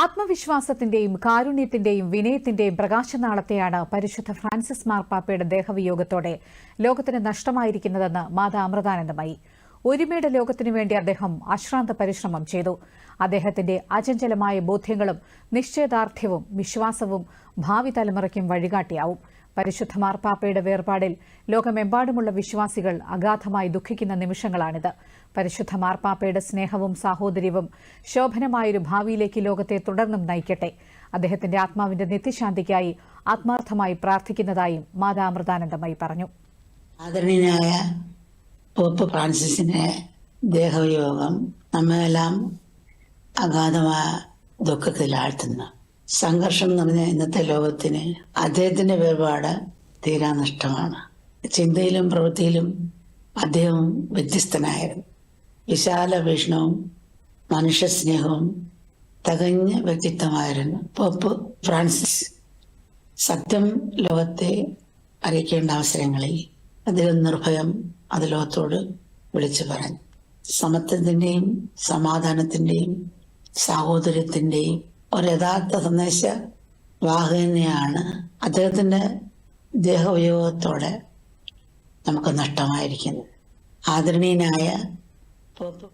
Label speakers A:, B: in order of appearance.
A: ആത്മവിശ്വാസത്തിന്റെയും കാരുണ്യത്തിന്റെയും വിനയത്തിന്റെയും പ്രകാശനാളത്തെയാണ് പരിശുദ്ധ ഫ്രാൻസിസ് മാർപ്പാപ്പയുടെ ദേഹവിയോഗത്തോടെ ലോകത്തിന് നഷ്ടമായിരിക്കുന്നതെന്ന് മാതാ അമൃതാനന്ദമായി. ഒരുമയുടെ ലോകത്തിനുവേണ്ടി അദ്ദേഹം അശ്രാന്ത പരിശ്രമം ചെയ്തു. അദ്ദേഹത്തിന്റെ അചഞ്ചലമായ ബോധ്യങ്ങളും നിശ്ചയദാർഢ്യവും വിശ്വാസവും ഭാവി തലമുറയ്ക്കും വഴികാട്ടിയാവും. പരിശുദ്ധ മാർപ്പാപ്പയുടെ വേർപാടിൽ ലോകമെമ്പാടുമുള്ള വിശ്വാസികൾ അഗാധമായി ദുഃഖിക്കുന്ന നിമിഷങ്ങളാണിത്. പരിശുദ്ധ മാർപ്പാപ്പയുടെ സ്നേഹവും സാഹോദര്യവും ശോഭനമായൊരു ഭാവിയിലേക്ക് ലോകത്തെ തുടർന്നും നയിക്കട്ടെ. അദ്ദേഹത്തിന്റെ ആത്മാവിന്റെ നിത്യശാന്തിക്കായി ആത്മാർത്ഥമായി പ്രാർത്ഥിക്കുന്നതായും മാതാ അമൃതാനന്ദമായി പറഞ്ഞു.
B: ആദരണീയനായ പോപ്പ് ഫ്രാൻസിസിന്റെ ദേഹവിയോഗം നമ്മെല്ലാം അഗാധമായ ദുഃഖത്തിലാഴ്ത്തുന്നു സംഘർഷം എന്ന് പറഞ്ഞാൽ ഇന്നത്തെ ലോകത്തിന് അദ്ദേഹത്തിന്റെ വേർപാട് തീരാ നഷ്ടമാണ്. ചിന്തയിലും പ്രവൃത്തിയിലും അദ്ദേഹം വ്യത്യസ്തനായിരുന്നു. വിശാല വീക്ഷണവും മനുഷ്യസ്നേഹവും തികഞ്ഞ വ്യക്തിത്വമായിരുന്നു. പോപ്പ് ഫ്രാൻസിസ് സത്യം ലോകത്തെ അറിയിക്കേണ്ട അവസരങ്ങളിൽ അദ്ദേഹം നിർഭയം അത് ലോകത്തോട് വിളിച്ചു പറഞ്ഞു. സമത്വത്തിന്റെയും സമാധാനത്തിന്റെയും സാഹോദര്യത്തിന്റെയും ഒരു യഥാർത്ഥ സന്ദേശ വാഹകനെയാണ് അദ്ദേഹത്തിന്റെ ദേഹവിയോഗത്തോടെ നമുക്ക് നഷ്ടമായിരിക്കുന്നത്. ആദരണീയനായ പോപ്പ്